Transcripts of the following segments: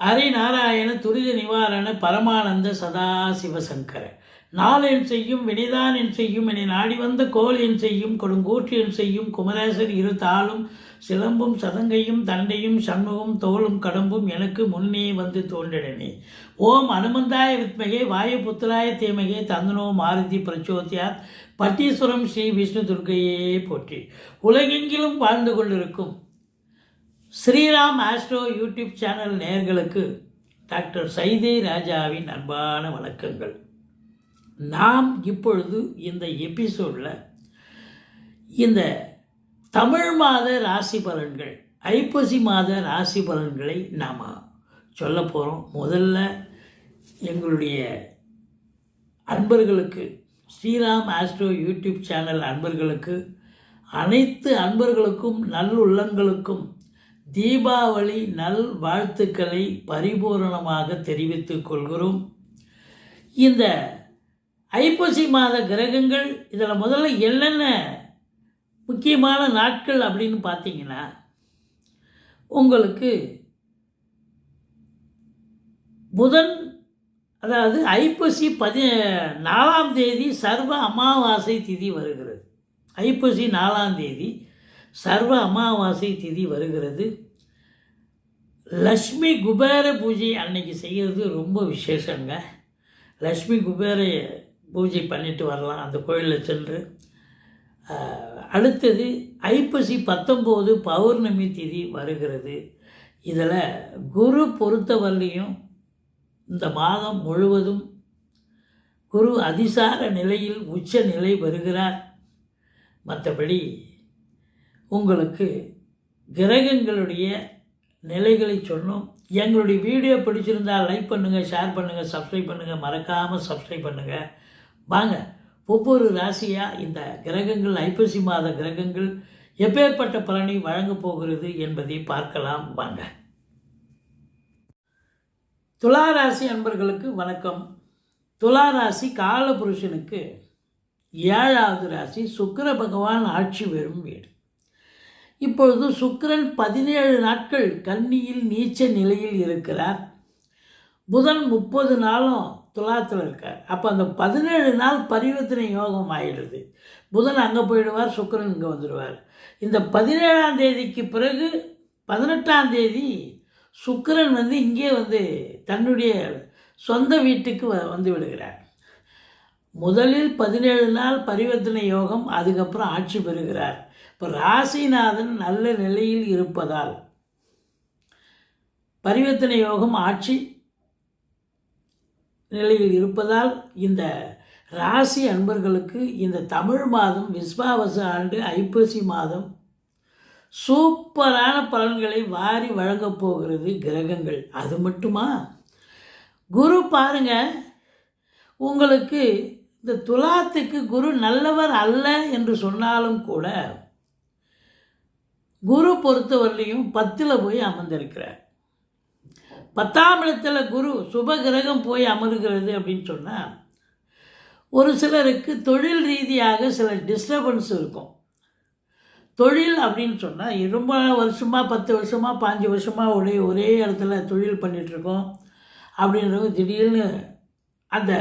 ஹரிநாராயண துரித நிவாரண பரமானந்த சதாசிவசங்கர. நாளென் செய்யும் வினைதான் என் செய்யும் என நாடி வந்த கோல் என் செய்யும் கொடுங்கூற்று என் செய்யும் குமரேசர் இரு தாளும் சிலம்பும் சதங்கையும் தண்டையும் சண்முகம் தோளும் கடம்பும் எனக்கு முன்னே வந்து தோன்றினே ஓம் அனுமந்தாய வித்மகே வாயுபுத்திராய தேமகே தந்தனோ மாருதி பிரச்சோத்தியார் பட்டீஸ்வரம் ஸ்ரீ விஷ்ணு துர்கையே போற்றி. உலகெங்கிலும் வாழ்ந்து கொண்டிருக்கும் ஸ்ரீராம் ஆஸ்ட்ரோ யூடியூப் சேனல் நேயர்களுக்கு டாக்டர் சைதே ராஜாவின் அன்பான வணக்கங்கள். நாம் இப்பொழுது இந்த எபிசோடில் இந்த தமிழ் மாத ராசி பலன்கள் ஐப்பசி மாத ராசி பலன்களை நாம் சொல்ல போகிறோம் முதல்ல எங்களுடைய அன்பர்களுக்கு ஸ்ரீராம் ஆஸ்ட்ரோ யூடியூப் சேனல் அன்பர்களுக்கு அனைத்து அன்பர்களுக்கும் நல்லுள்ளங்களுக்கும் தீபாவளி நல் வாழ்த்துக்களை பரிபூரணமாக தெரிவித்துக் கொள்கிறோம். இந்த ஐப்பசி மாத கிரகங்கள் இதில் முதல்ல என்னென்ன முக்கியமான நாட்கள் அப்படின்னு பார்த்தீங்கன்னா உங்களுக்கு புதன் அதாவது ஐப்பசி பதி நாலாம் தேதி சர்வ அமாவாசை திதி வருகிறது. ஐப்பசி நாலாம் தேதி சர்வ அமாவாசை திதி வருகிறது. லக்ஷ்மி குபேர பூஜை அன்னைக்கு செய்கிறது ரொம்ப விசேஷங்க. லக்ஷ்மி குபேர பூஜை பண்ணிட்டு வரலாம் அந்த கோயிலில் சென்று. அடுத்தது ஐப்பசி பத்தொம்போது பௌர்ணமி திதி வருகிறது. இதில் குரு பொறுத்தவரையிலையும் இந்த மாதம் முழுவதும் குரு அதிசார நிலையில் உச்ச நிலை வருகிறார். மற்றபடி உங்களுக்கு கிரகங்களுடைய நிலைகளை சொன்னோம் எங்களுடைய வீடியோ பிடிச்சிருந்தால் லைக் பண்ணுங்கள் ஷேர் பண்ணுங்கள் சப்ஸ்கிரைப் பண்ணுங்கள் மறக்காமல் சப்ஸ்கிரைப் பண்ணுங்கள் வாங்க ஒவ்வொரு ராசியாக இந்த கிரகங்கள் ஐப்பசி மாத கிரகங்கள் எப்பேற்பட்ட பலனை வழங்கப் போகிறது என்பதை பார்க்கலாம். வாங்க. துலா ராசி அன்பர்களுக்கு வணக்கம். துலா ராசி காலபுருஷனுக்கு ஏழாவது ராசி சுக்கிர பகவான் ஆட்சி பெறும் வீடு. இப்பொழுது சுக்கிரன் பதினேழு நாட்கள் கன்னியில் நீச்ச நிலையில் இருக்கிறார். புதன் முப்பது நாளும் துலாத்தில் இருக்கார். அப்போ அந்த பதினேழு நாள் பரிவர்த்தனை யோகம் ஆயிடுது. புதன் அங்கே போயிடுவார் சுக்கிரன் இங்கே வந்துடுவார். இந்த பதினேழாம் தேதிக்கு பிறகு பதினெட்டாம் தேதி சுக்கிரன் வந்து இங்கே வந்து தன்னுடைய சொந்த வீட்டுக்கு வ- வந்து விடுகிறார். முதலில் பதினேழு நாள் பரிவர்த்தனை யோகம் அதுக்கப்புறம் ஆட்சி பெறுகிறார். இப்போ ராசிநாதன் நல்ல நிலையில் இருப்பதால் பரிவர்த்தனை யோகம் ஆட்சி நிலையில் இருப்பதால் இந்த ராசி அன்பர்களுக்கு இந்த தமிழ் மாதம் விஸ்வாவச ஆண்டு ஐப்பசி மாதம் சூப்பரான பலன்களை வாரி வழங்கப் போகிறது கிரகங்கள். அது மட்டுமா? குரு பாருங்க உங்களுக்கு இந்த துலாத்துக்கு குரு நல்லவர் அல்ல என்று சொன்னாலும் கூட குரு பொறுத்தவரையிலையும் பத்தில் போய் அமர்ந்திருக்கிறார். பத்தாம் இடத்துல குரு சுப கிரகம் போய் அமருகிறது அப்படின்னு சொன்னால் ஒரு சிலருக்கு தொழில் ரீதியாக சில டிஸ்டர்பன்ஸ் இருக்கும். தொழில் அப்படின்னு சொன்னால் ரொம்ப வருஷமாக பத்து வருஷமாக பாஞ்சு வருஷமாக ஒரே ஒரே இடத்துல தொழில் பண்ணிகிட்ருக்கோம் அப்படின்றவங்க திடீர்னு அந்த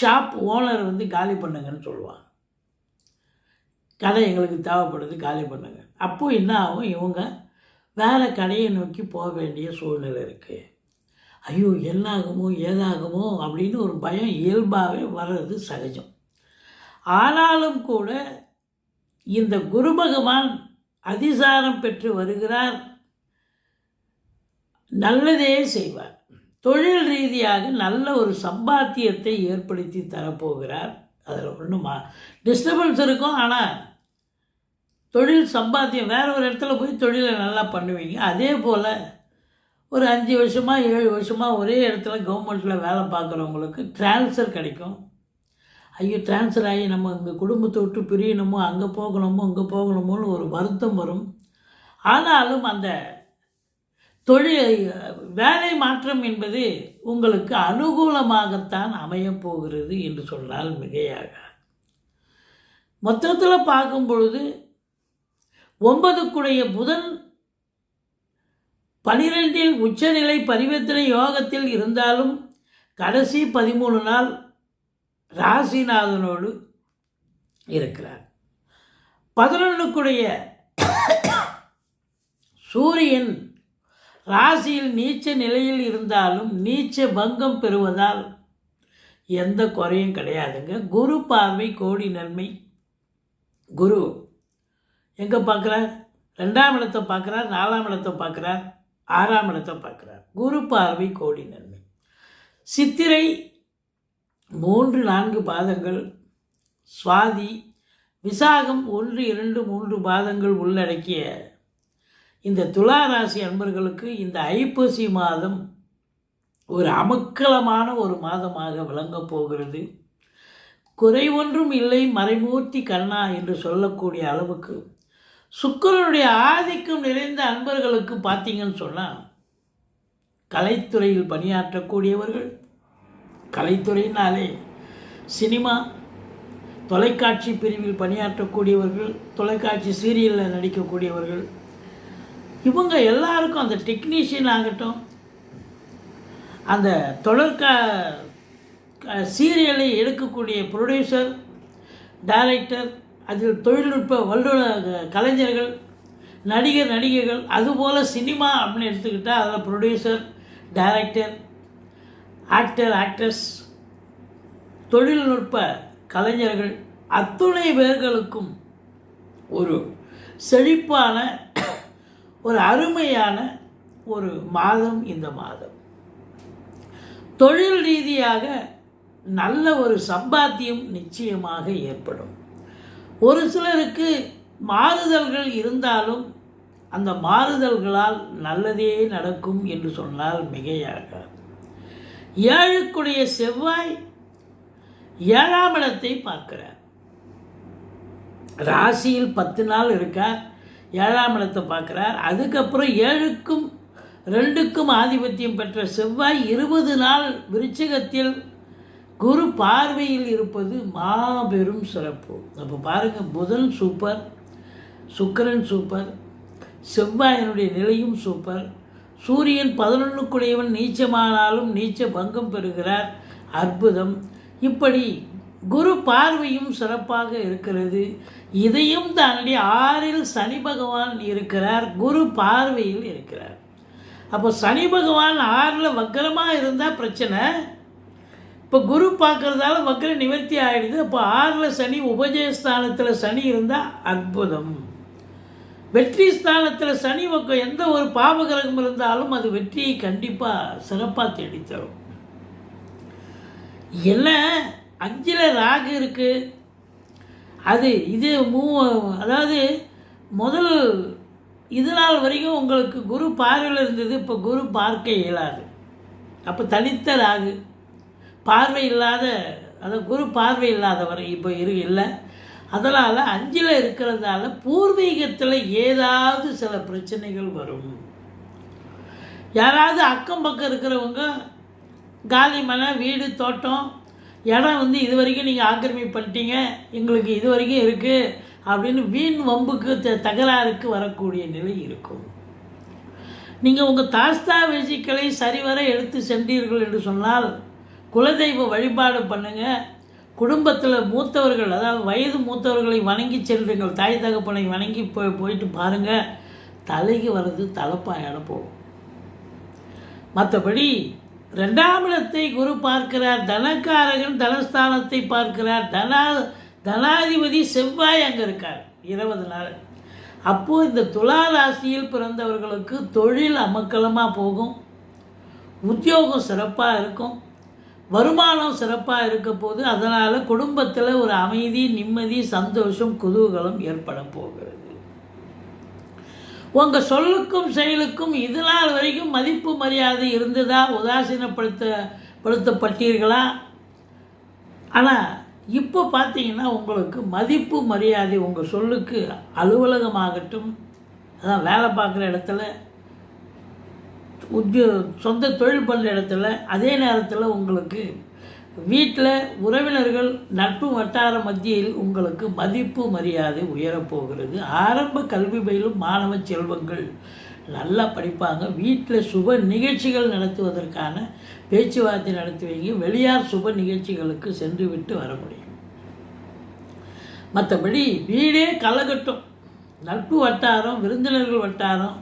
ஷாப் ஓனர் வந்து காலி பண்ணுங்கன்னு சொல்லுவாங்க. கடை எங்களுக்கு தேவைப்படுது காலி பண்ணுங்க. அப்போது என்ன ஆகும்? இவங்க வேறு கடையை நோக்கி போக வேண்டிய சூழ்நிலை இருக்குது ஐயோ என்னாகுமோ ஏதாகுமோ அப்படின்னு ஒரு பயம் இயல்பாகவே வர்றது சகஜம். ஆனாலும் கூட இந்த குரு பகவான் அதிசாரம் பெற்று வருகிறார். நல்லதே செய்வார். தொழில் ரீதியாக நல்ல ஒரு சம்பாத்தியத்தை ஏற்படுத்தி தரப்போகிறார். அதில் ஒன்றுமா டிஸ்டர்பன்ஸ் இருக்கும் ஆனால் தொழில் சம்பாத்தியம் வேறு ஒரு இடத்துல போய் தொழிலை நல்லா பண்ணுவீங்க. அதே போல் ஒரு அஞ்சு வருஷமாக ஏழு வருஷமாக ஒரே இடத்துல கவர்மெண்ட்டில் வேலை பார்க்குறவங்களுக்கு ட்ரான்ஸ்ஃபர் கிடைக்கும். ஐயோ ட்ரான்ஸ்ஃபர் ஆகி நம்ம இங்கே குடும்பத்தை விட்டு பிரியணுமோ அங்கே போகணுமோ இங்கே போகணுமோன்னு ஒரு வருத்தம் வரும். ஆனாலும் அந்த தொழில் வேலை மாற்றம் என்பது உங்களுக்கு அனுகூலமாகத்தான் அமையப் போகிறது என்று சொன்னால் மிகையாக மொத்தத்தில் பார்க்கும் பொழுது ஒன்பதுக்குடைய புதன் பனிரெண்டில் உச்சநிலை பரிவர்த்தனை யோகத்தில் இருந்தாலும் கடைசி பதிமூணு நாள் ராசிநாதனோடு இருக்கிறார். பதினொன்றுக்குடைய சூரியன் ராசியில் நீச்ச நிலையில் இருந்தாலும் நீச்ச பங்கம் பெறுவதால் எந்த குறையும் கிடையாதுங்க. குரு பார்வை கோடி நன்மை. குரு எங்கே பார்க்குறார்? ரெண்டாம் இடத்தை பார்க்குறார் நாலாம் இடத்தை பார்க்குறார் ஆறாம் இடத்தை பார்க்குறார். குரு பார்வை கோடி நன்மை. சித்திரை மூன்று நான்கு பாதங்கள் சுவாதி விசாகம் ஒன்று இரண்டு மூன்று பாதங்கள் உள்ளடக்கிய இந்த துலா ராசி அன்பர்களுக்கு இந்த ஐப்பசி மாதம் ஒரு அமக்கலமான ஒரு மாதமாக விளங்கப் போகிறது. குறை ஒன்றும் இல்லை மறைமூர்த்தி கண்ணா என்று சொல்லக்கூடிய அளவுக்கு சுக்கிரனுடைய ஆதிக்கம் நிறைந்த அன்பர்களுக்கு பார்த்தீங்கன்னு சொன்னால் கலைத்துறையில் பணியாற்றக்கூடியவர்கள் கலைத்துறையினாலே சினிமா தொலைக்காட்சி பிரிவில் பணியாற்றக்கூடியவர்கள் தொலைக்காட்சி சீரியலில் நடிக்கக்கூடியவர்கள் இவங்க எல்லாருக்கும் அந்த டெக்னீஷியன் ஆகட்டும் அந்த தொடர்கா சீரியலை எடுக்கக்கூடிய ப்ரொடியூசர் டைரக்டர் அதில் தொழில்நுட்ப வல்லுநர் கலைஞர்கள் நடிகர் நடிகைகள் அதுபோல் சினிமா அப்படின்னு எடுத்துக்கிட்டால் அதில் ப்ரொடியூசர் டைரக்டர் ஆக்டர் ஆக்ட்ரஸ் தொழில்நுட்ப கலைஞர்கள் அத்துணை பேர்களுக்கும் ஒரு செழிப்பான ஒரு அருமையான ஒரு மாதம் இந்த மாதம். தொழில் ரீதியாக நல்ல ஒரு சம்பாத்தியம் நிச்சயமாக ஏற்படும். ஒரு சிலருக்கு மாறுதல்கள் இருந்தாலும் அந்த மாறுதல்களால் நல்லதே நடக்கும் என்று சொன்னால் மிகையாக. ஏழுக்குடைய செவ்வாய் ஏழாம் இடத்தை பார்க்கிறார். ராசியில் பத்து நாள் இருக்கார் ஏழாம் இடத்தை பார்க்குறார். அதுக்கப்புறம் ஏழுக்கும் ரெண்டுக்கும் ஆதிபத்தியம் பெற்ற செவ்வாய் இருபது நாள் விருச்சிகத்தில் குரு பார்வையில் இருப்பது மாபெரும் சிறப்பு. அப்போ பாருங்கள் புதன் சூப்பர் சுக்கரன் சூப்பர் செவ்வாயினுடைய நிலையும் சூப்பர் சூரியன் பதினொன்றுக்குடையவன் நீச்சமானாலும் நீச்ச பங்கம் பெறுகிறார். அற்புதம். இப்படி குரு பார்வையும் சிறப்பாக இருக்கிறது. இதையும் தாண்டி ஆறில் சனி பகவான் இருக்கிறார். குரு பார்வையில் இருக்கிறார். அப்போ சனி பகவான் ஆறில் வக்கரமாக இருந்தால் பிரச்சனை. இப்போ குரு பார்க்குறதால மக்கள் நிவர்த்தி ஆகிடுது அப்போ ஆறில் சனி உபஜயஸ்தானத்தில் சனி இருந்தால் அற்புதம். வெற்றி ஸ்தானத்தில் சனி பக்கம் எந்த ஒரு பாபகிரகம் இருந்தாலும் அது வெற்றியை கண்டிப்பாக சிறப்பாக தேடித்தரும். என்ன? அஞ்சில் ராகு இருக்குது அது இது மூ அதாவது முதல் இது நாள் வரைக்கும் உங்களுக்கு குரு பார்வையில் இருந்தது. இப்போ குரு பார்க்க இயலாது. அப்போ தனித்த ராகு. பார்வை இல்லாத அந்த குரு பார்வை இல்லாதவர் இப்போ இரு இல்லை. அதனால் அஞ்சில் இருக்கிறதால பூர்வீகத்தில் ஏதாவது சில பிரச்சனைகள் வரும். யாராவது அக்கம் பக்கம் இருக்கிறவங்க காலி மலை வீடு தோட்டம் இடம் வந்து இது வரைக்கும் நீங்கள் ஆக்கிரமிப்பு பண்ணிட்டீங்க எங்களுக்கு இது வரைக்கும் இருக்குது அப்படின்னு வீண் வம்புக்கு த தகராறுக்கு வரக்கூடிய நிலை இருக்கும். நீங்கள் உங்கள் தாஸ்தா வெஜிக்களை சரிவர எடுத்து சென்றீர்கள் என்று சொன்னால் குலதெய்வ வழிபாடு பண்ணுங்கள் குடும்பத்தில் மூத்தவர்கள் அதாவது வயது மூத்தவர்களை வணங்கி செல்லுங்கள். தாய் தகப்பனை வணங்கி போய் போயிட்டு பாருங்கள் தலைக்கு வர்றது தலைப்பாயிட போகும். மற்றபடி ரெண்டாம் இடத்தை குரு பார்க்கிறார். தனக்காரகன் தனஸ்தானத்தை பார்க்கிறார். தனா தனாதிபதி செவ்வாய் அங்கே இருக்கார். இருபது நாள். அப்போது இந்த துலா ராசியில் பிறந்தவர்களுக்கு தொழில் அமக்கலமாக போகும். உத்தியோகம் சிறப்பாக இருக்கும். வருமானம் சிறப்பாக இருக்க போது அதனால் குடும்பத்தில் ஒரு அமைதி நிம்மதி சந்தோஷம் குதூகலம் ஏற்பட போகிறது. உங்கள் சொல்லுக்கும் செயலுக்கும் இது நாள் வரைக்கும் மதிப்பு மரியாதை இருந்ததா? உதாசீனப்படுத்த படுத்தப்பட்டீர்களா ஆனால் இப்போ பார்த்தீங்கன்னா உங்களுக்கு மதிப்பு மரியாதை உங்கள் சொல்லுக்கு அலுவலகமாகட்டும் அதான் வேலை பார்க்குற இடத்துல உத்தியோ சொந்த தொழில் பண்ணுற இடத்துல அதே நேரத்தில் உங்களுக்கு வீட்டில் உறவினர்கள் நட்பு வட்டார மத்தியில் உங்களுக்கு மதிப்பு மரியாதை உயரப்போகிறது. ஆரம்ப கல்வி பயிலும் மாணவ செல்வங்கள் நல்லா படிப்பாங்க. வீட்டில் சுப நிகழ்ச்சிகள் நடத்துவதற்கான பேச்சுவார்த்தை நடத்துவீங்க. வெளியார் சுப நிகழ்ச்சிகளுக்கு சென்று விட்டு வர முடியும். மற்றபடி வீடே கலகட்டும். நட்பு வட்டாரம் விருந்தினர்கள் வட்டாரம்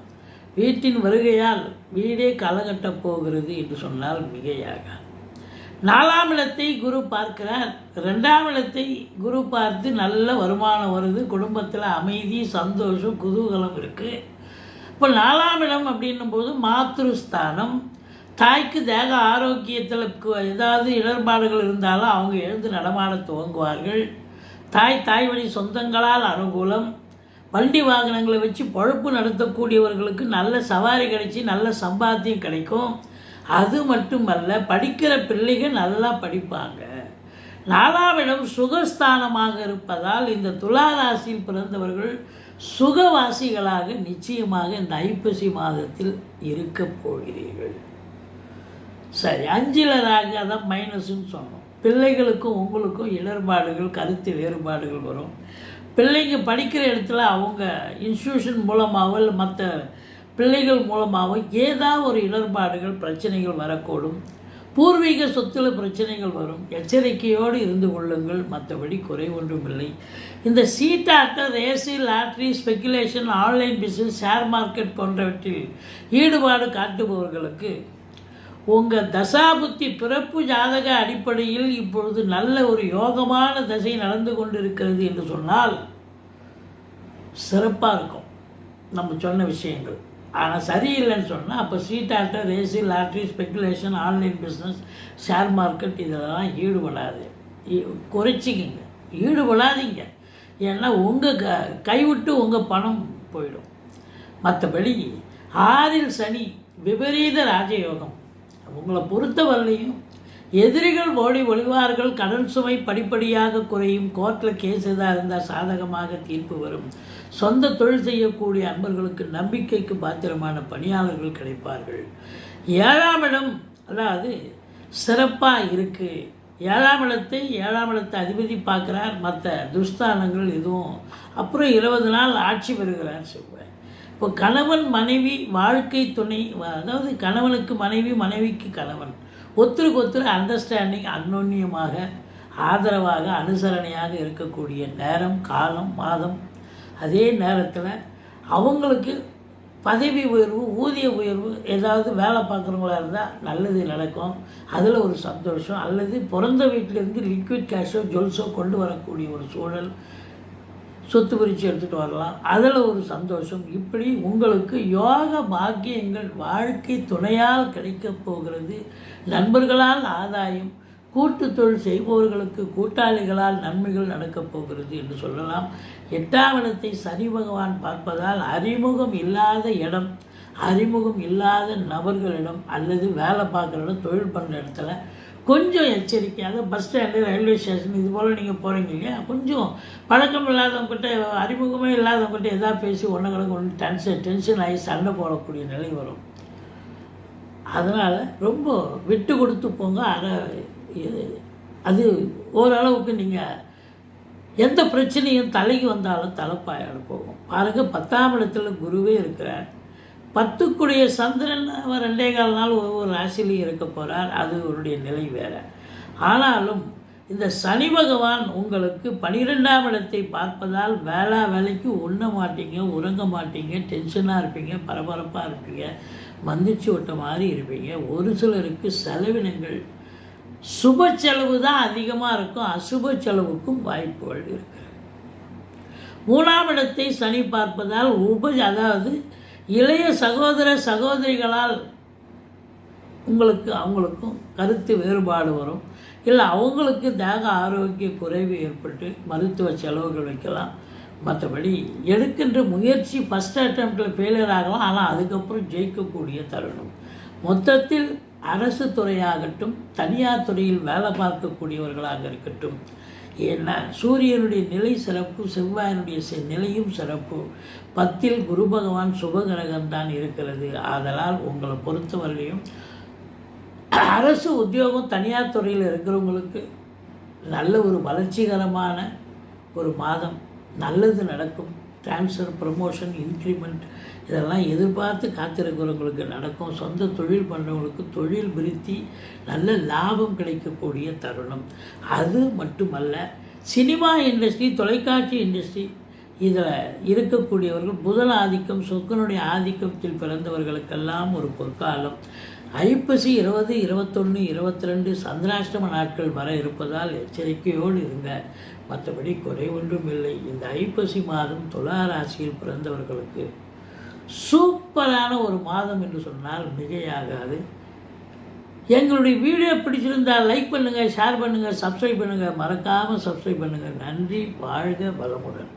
வீட்டின் வருகையால் வீடே கலகட்டப் போகிறது என்று சொன்னால் மிகையாக. நாலாம் இடத்தை குரு பார்க்கிறார். ரெண்டாம் இடத்தை குரு பார்த்து நல்ல வருமானம் வருது. குடும்பத்தில் அமைதி சந்தோஷம் குதூகலம் இருக்குது இப்போ நாலாம் இடம் அப்படின்னும் போது மாத்ருஸ்தானம். தாய்க்கு தேக ஆரோக்கியத்தில் ஏதாவது இடர்பாடுகள் இருந்தாலும் அவங்க எழுந்து நடமாட துவங்குவார்கள். தாய் தாய் வழி சொந்தங்களால் அனுகூலம். வண்டி வாகனங்களை வச்சு பொழப்பு நடத்தக்கூடியவர்களுக்கு நல்ல சவாரி கிடைச்சி நல்ல சம்பாத்தியம் கிடைக்கும். அது மட்டுமல்ல படிக்கிற பிள்ளைகள் நல்லா படிப்பாங்க. நாலாவிடம் சுகஸ்தானமாக இருப்பதால் இந்த துளாராசியில் பிறந்தவர்கள் சுகவாசிகளாக நிச்சயமாக இந்த ஐப்பசி மாதத்தில் இருக்க போகிறீர்கள். சரி அஞ்சில் ராகு அதான் மைனஸ்ன்னு சொன்னோம். பிள்ளைகளுக்கும் உங்களுக்கும் இடர்பாடுகள் கருத்து வேறுபாடுகள் வரும். பிள்ளைங்க படிக்கிற இடத்துல அவங்க இன்ஸ்டியூஷன் மூலமாகவோ இல்லை மற்ற பிள்ளைகள் மூலமாகவோ ஏதாவது ஒரு இடர்பாடுகள் பிரச்சனைகள் வரக்கூடும். பூர்வீக சொத்துல பிரச்சனைகள் வரும். எச்சரிக்கையோடு இருந்து கொள்ளுங்கள். மற்றபடி குறை ஒன்றுமில்லை. இந்த சீட்டாட்ட race lottery speculation online business share market போன்றவற்றில் ஈடுபாடு காட்டுபவர்களுக்கு உங்கள் தசாபுத்தி பிறப்பு ஜாதக அடிப்படையில் இப்பொழுது நல்ல ஒரு யோகமான தசை நடந்து கொண்டிருக்கிறது என்று சொன்னால் சிறப்பாக இருக்கும். நம்ம சொன்ன விஷயங்கள். ஆனால் சரியில்லைன்னு சொன்னால் அப்போ சீட்டாட்ட race lottery speculation online business share market இதெல்லாம் ஈடுபடாது. ஈ- குறைச்சிக்கிங்க. ஈடுபடாதீங்க. ஏன்னா உங்கள் க கைவிட்டு உங்கள் பணம் போயிடும். மற்றபடி ஆறில் சனி விபரீத ராஜயோகம். உங்களை பொறுத்தவரையிலையும் எதிரிகள் ஓடி ஒளிவார்கள் கடன் சுமை படிப்படியாக குறையும் கோர்ட்டில் கேஸ் எதாக இருந்தால் சாதகமாக தீர்ப்பு வரும். சொந்த தொழில் செய்யக்கூடிய அன்பர்களுக்கு நம்பிக்கைக்கு பாத்திரமான பணியாளர்கள் கிடைப்பார்கள். ஏழாம் இடம் அதாவது சிறப்பாக இருக்குது ஏழாம் இடத்தை ஏழாம் இடத்தை அதிபதி பார்க்குறார். மற்ற துஸ்தானங்கள் எதுவும் அப்புறம் இருபது நாள் ஆட்சி பெறுகிறார் செவ்வாய். இப்போ கணவன் மனைவி வாழ்க்கை துணை அதாவது கணவனுக்கு மனைவி மனைவிக்கு கணவன். ஒத்தருக்கு ஒருத்தர் அண்டர்ஸ்டாண்டிங் அந்யோன்யமாக ஆதரவாக அனுசரணையாக இருக்கக்கூடிய நேரம் காலம் மாதம். அதே நேரத்தில் அவங்களுக்கு பதவி உயர்வு ஊதிய உயர்வு ஏதாவது வேலை பார்க்குறவங்களா இருந்தால் நல்லது நடக்கும். அதில் ஒரு சந்தோஷம். அல்லது பிறந்த வீட்டிலேருந்து லிக்விட் கேஷோ ஜுவல்ஸோ கொண்டு வரக்கூடிய ஒரு சூழல் சொத்து பிரித்து எடுத்துகிட்டு வரலாம். அதில் ஒரு சந்தோஷம். இப்படி உங்களுக்கு யோக பாக்கியங்கள் வாழ்க்கை துணையால் கிடைக்கப் போகிறது. நண்பர்களால் ஆதாயம் கூட்டு தொழில் செய்பவர்களுக்கு கூட்டாளிகளால் நன்மைகள் நடக்கப் போகிறது என்று சொல்லலாம். எட்டாம் இடத்தை சனி பகவான் பார்ப்பதால் அறிமுகம் இல்லாத இடம் அறிமுகம் இல்லாத நபர்களிடம் அல்லது வேலை பார்க்குற இடம் தொழில் பண்ணுற இடத்துல கொஞ்சம் எச்சரிக்கையாக பஸ் ஸ்டாண்டு ரயில்வே ஸ்டேஷன் இது போல் நீங்கள் போகிறீங்க இல்லையா? கொஞ்சம் பழக்கம் இல்லாதவங்ககிட்ட அறிமுகமே இல்லாதவங்ககிட்ட எதாவது பேசி ஒன்று கிடக்கு ஒன்று டென்ஷன் டென்ஷன் ஆகி சண்டை போடக்கூடிய நிலை வரும். அதனால் ரொம்ப விட்டு கொடுத்து போங்க. அரை இது அது ஓரளவுக்கு நீங்கள் எந்த பிரச்சனையும் தலைக்கு வந்தாலும் தலைப்பாயோடு போகும். பாருங்கள் பத்தாம் இடத்துல குருவே இருக்கிறார். பத்துக்குடைய சந்திரன் அவர் ரெண்டே கால நாள் ஒவ்வொரு ராசிலையும் இருக்க போகிறார் அது அவருடைய நிலை வேறு. ஆனாலும் இந்த சனி பகவான் உங்களுக்கு பனிரெண்டாம் இடத்தை பார்ப்பதால் வேளா வேலைக்கு உண்ண மாட்டீங்க உறங்க மாட்டீங்க டென்ஷனாக இருப்பீங்க பரபரப்பாக இருப்பீங்க மந்திச்சு விட்ட மாதிரி இருப்பீங்க. ஒரு சிலருக்கு செலவினங்கள் சுப செலவு தான் அதிகமாக இருக்கும். அசுப செலவுக்கும் வாய்ப்புகள் இருக்கிறது. மூணாம் இடத்தை சனி பார்ப்பதால் உப அதாவது இளைய சகோதர சகோதரிகளால் உங்களுக்கு அவங்களுக்கும் கருத்து வேறுபாடு வரும். இல்லை அவங்களுக்கு தேக ஆரோக்கிய குறைவு ஏற்பட்டு மருத்துவ செலவுகள் வைக்கலாம். மற்றபடி எடுக்கின்ற முயற்சி ஃபஸ்ட் அட்டம்ப்டில் ஃபெயிலியர் ஆகலாம். ஆனால் அதுக்கப்புறம் ஜெயிக்கக்கூடிய தருணம். மொத்தத்தில் அரசு துறையாகட்டும் தனியார் துறையில் வேலை பார்க்கக்கூடியவர்களாக இருக்கட்டும் ஏன்னா சூரியனுடைய நிலை சிறப்பு செவ்வாயினுடைய செ- நிலையும் சிறப்பு. பத்தில் குரு பகவான் சுபகிரகம்தான் இருக்கிறது. ஆதலால் உங்களை பொறுத்தவரையிலையும் அரசு உத்தியோகம் தனியார் துறையில் இருக்கிறவங்களுக்கு நல்ல ஒரு வளர்ச்சிகரமான ஒரு மாதம். நல்லது நடக்கும். ட்ரான்ஸ்ஃபர் ப்ரமோஷன் இன்க்ரிமெண்ட் இதெல்லாம் எதிர்பார்த்து காத்திருக்கிறவங்களுக்கு நடக்கும். சொந்த தொழில் பண்ணுறவங்களுக்கு தொழில் விருத்தி நல்ல லாபம் கிடைக்கக்கூடிய தருணம். அது மட்டுமல்ல சினிமா இண்டஸ்ட்ரி தொலைக்காட்சி இண்டஸ்ட்ரி இதில் இருக்கக்கூடியவர்கள் புதன் ஆதிக்கம் சொக்கனுடைய ஆதிக்கத்தில் பிறந்தவர்களுக்கெல்லாம் ஒரு பொற்காலம். ஐப்பசி இருபது இருபத்தொன்று இருபத்தி ரெண்டு சந்திராஷ்டம நாட்கள் வர இருப்பதால் எச்சரிக்கையோடு இருங்க. மற்றபடி குறை ஒன்றும் இல்லை இந்த ஐப்பசி மாதம் துலா ராசியில் பிறந்தவர்களுக்கு சூப்பரான ஒரு மாதம் என்று சொன்னால் மிகையாகாது. எங்களுடைய வீடியோ பிடிச்சிருந்தால் லைக் பண்ணுங்கள் ஷேர் பண்ணுங்கள் சப்ஸ்கிரைப் பண்ணுங்கள் மறக்காமல் சப்ஸ்கிரைப் பண்ணுங்கள் நன்றி வாழ்க வளமுடன்.